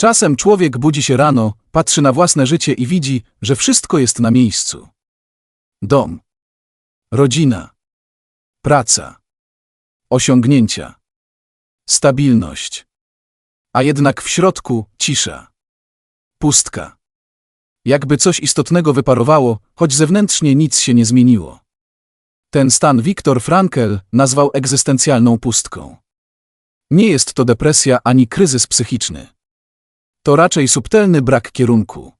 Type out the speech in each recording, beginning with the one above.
Czasem człowiek budzi się rano, patrzy na własne życie i widzi, że wszystko jest na miejscu. Dom, rodzina, praca, osiągnięcia, stabilność. A jednak w środku cisza, pustka. Jakby coś istotnego wyparowało, choć zewnętrznie nic się nie zmieniło. Ten stan Viktor Frankl nazwał egzystencjalną pustką. Nie jest to depresja ani kryzys psychiczny. To raczej subtelny brak kierunku.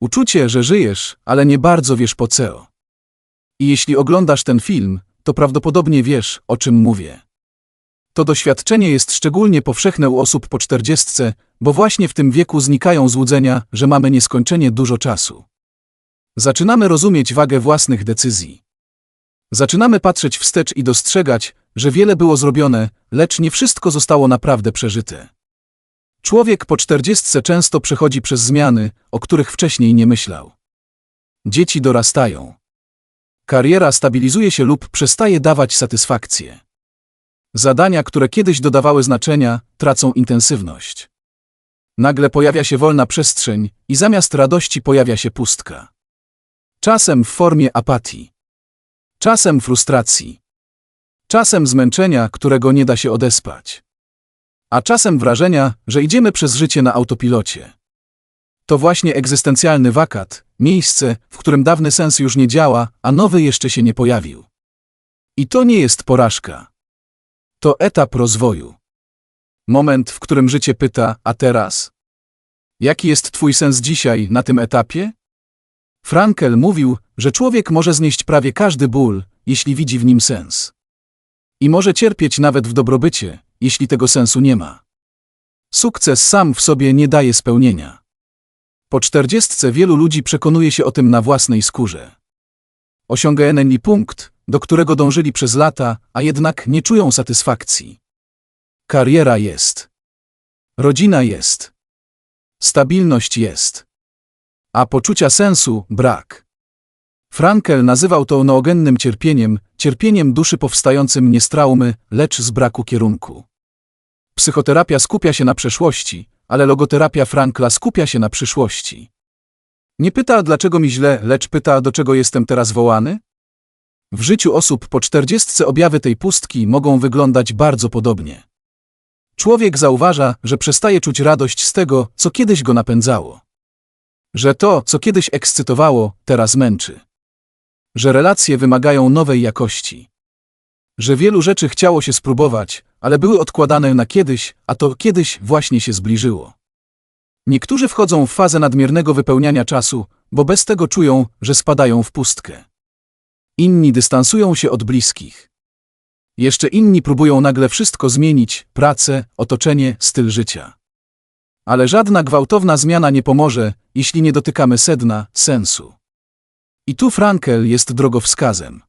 Uczucie, że żyjesz, ale nie bardzo wiesz po co. I jeśli oglądasz ten film, to prawdopodobnie wiesz, o czym mówię. To doświadczenie jest szczególnie powszechne u osób po czterdziestce, bo właśnie w tym wieku znikają złudzenia, że mamy nieskończenie dużo czasu. Zaczynamy rozumieć wagę własnych decyzji. Zaczynamy patrzeć wstecz i dostrzegać, że wiele było zrobione, lecz nie wszystko zostało naprawdę przeżyte. Człowiek po czterdziestce często przechodzi przez zmiany, o których wcześniej nie myślał. Dzieci dorastają. Kariera stabilizuje się lub przestaje dawać satysfakcję. Zadania, które kiedyś dodawały znaczenia, tracą intensywność. Nagle pojawia się wolna przestrzeń i zamiast radości pojawia się pustka. Czasem w formie apatii. Czasem frustracji. Czasem zmęczenia, którego nie da się odespać. A czasem wrażenia, że idziemy przez życie na autopilocie. To właśnie egzystencjalny wakat, miejsce, w którym dawny sens już nie działa, a nowy jeszcze się nie pojawił. I to nie jest porażka. To etap rozwoju. Moment, w którym życie pyta, a teraz? Jaki jest twój sens dzisiaj, na tym etapie? Frankel mówił, że człowiek może znieść prawie każdy ból, jeśli widzi w nim sens. I może cierpieć nawet w dobrobycie, jeśli tego sensu nie ma. Sukces sam w sobie nie daje spełnienia. Po czterdziestce wielu ludzi przekonuje się o tym na własnej skórze. Osiągają punkt, do którego dążyli przez lata, a jednak nie czują satysfakcji. Kariera jest. Rodzina jest. Stabilność jest. A poczucia sensu brak. Frankel nazywał to noogennym cierpieniem, cierpieniem duszy powstającym nie z traumy, lecz z braku kierunku. Psychoterapia skupia się na przeszłości, ale logoterapia Frankla skupia się na przyszłości. Nie pyta, dlaczego mi źle, lecz pyta, do czego jestem teraz wołany? W życiu osób po czterdziestce objawy tej pustki mogą wyglądać bardzo podobnie. Człowiek zauważa, że przestaje czuć radość z tego, co kiedyś go napędzało. Że to, co kiedyś ekscytowało, teraz męczy. Że relacje wymagają nowej jakości. Że wielu rzeczy chciało się spróbować, ale były odkładane na kiedyś, a to kiedyś właśnie się zbliżyło. Niektórzy wchodzą w fazę nadmiernego wypełniania czasu, bo bez tego czują, że spadają w pustkę. Inni dystansują się od bliskich. Jeszcze inni próbują nagle wszystko zmienić pracę, otoczenie, styl życia. Ale żadna gwałtowna zmiana nie pomoże, jeśli nie dotykamy sedna, sensu. I tu Frankel jest drogowskazem.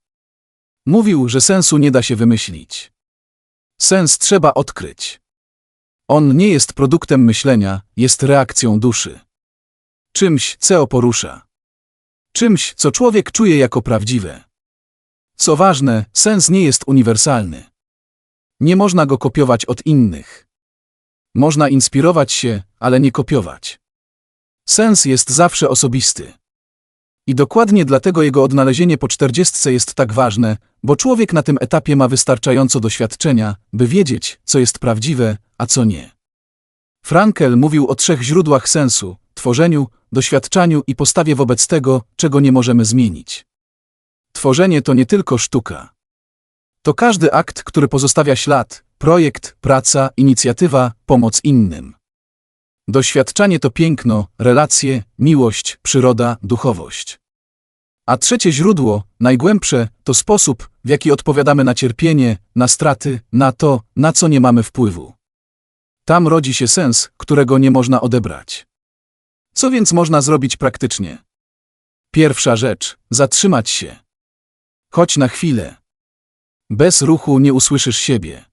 Mówił, że sensu nie da się wymyślić. Sens trzeba odkryć. On nie jest produktem myślenia, jest reakcją duszy. Czymś, co porusza. Czymś, co człowiek czuje jako prawdziwe. Co ważne, sens nie jest uniwersalny. Nie można go kopiować od innych. Można inspirować się, ale nie kopiować. Sens jest zawsze osobisty. I dokładnie dlatego jego odnalezienie po czterdziestce jest tak ważne, bo człowiek na tym etapie ma wystarczająco doświadczenia, by wiedzieć, co jest prawdziwe, a co nie. Frankel mówił o trzech źródłach sensu tworzeniu, doświadczaniu i postawie wobec tego, czego nie możemy zmienić. Tworzenie to nie tylko sztuka. To każdy akt, który pozostawia ślad, projekt, praca, inicjatywa, pomoc innym. Doświadczanie to piękno, relacje, miłość, przyroda, duchowość. A trzecie źródło, najgłębsze, to sposób, w jaki odpowiadamy na cierpienie, na straty, na to, na co nie mamy wpływu. Tam rodzi się sens, którego nie można odebrać. Co więc można zrobić praktycznie? Pierwsza rzecz zatrzymać się. Chodź na chwilę. Bez ruchu nie usłyszysz siebie.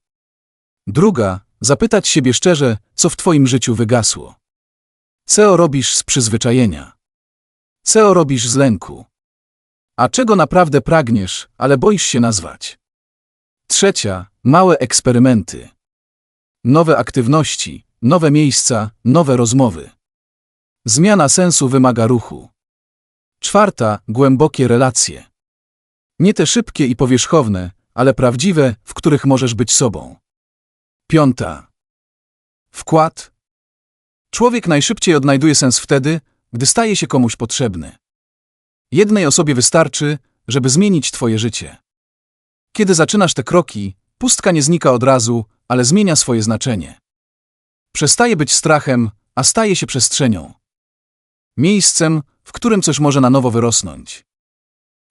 Druga zapytać siebie szczerze, co w Twoim życiu wygasło. Co robisz z przyzwyczajenia? Co robisz z lęku? A czego naprawdę pragniesz, ale boisz się nazwać? Trzecia, małe eksperymenty. Nowe aktywności, nowe miejsca, nowe rozmowy. Zmiana sensu wymaga ruchu. Czwarta, głębokie relacje. Nie te szybkie i powierzchowne, ale prawdziwe, w których możesz być sobą. Piąta. Wkład. Człowiek najszybciej odnajduje sens wtedy, gdy staje się komuś potrzebny. Jednej osobie wystarczy, żeby zmienić Twoje życie. Kiedy zaczynasz te kroki, pustka nie znika od razu, ale zmienia swoje znaczenie. Przestaje być strachem, a staje się przestrzenią. Miejscem, w którym coś może na nowo wyrosnąć.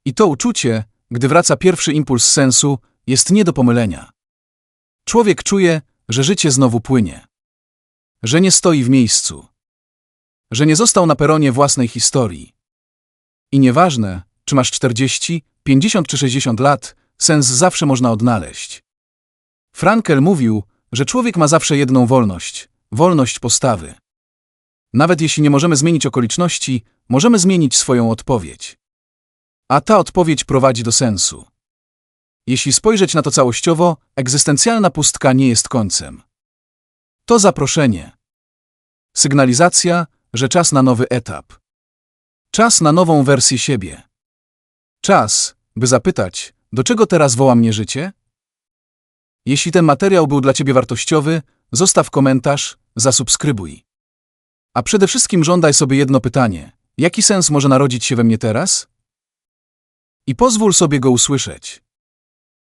I to uczucie, gdy wraca pierwszy impuls sensu, jest nie do pomylenia. Człowiek czuje, że życie znowu płynie. Że nie stoi w miejscu. Że nie został na peronie własnej historii. I nieważne, czy masz 40, 50 czy 60 lat, sens zawsze można odnaleźć. Frankel mówił, że człowiek ma zawsze jedną wolność wolność postawy. Nawet jeśli nie możemy zmienić okoliczności, możemy zmienić swoją odpowiedź. A ta odpowiedź prowadzi do sensu. Jeśli spojrzeć na to całościowo, egzystencjalna pustka nie jest końcem. To zaproszenie. Sygnalizacja, że czas na nowy etap. Czas na nową wersję siebie. Czas, by zapytać, do czego teraz woła mnie życie? Jeśli ten materiał był dla Ciebie wartościowy, zostaw komentarz, zasubskrybuj. A przede wszystkim żądaj sobie jedno pytanie: jaki sens może narodzić się we mnie teraz? I pozwól sobie go usłyszeć.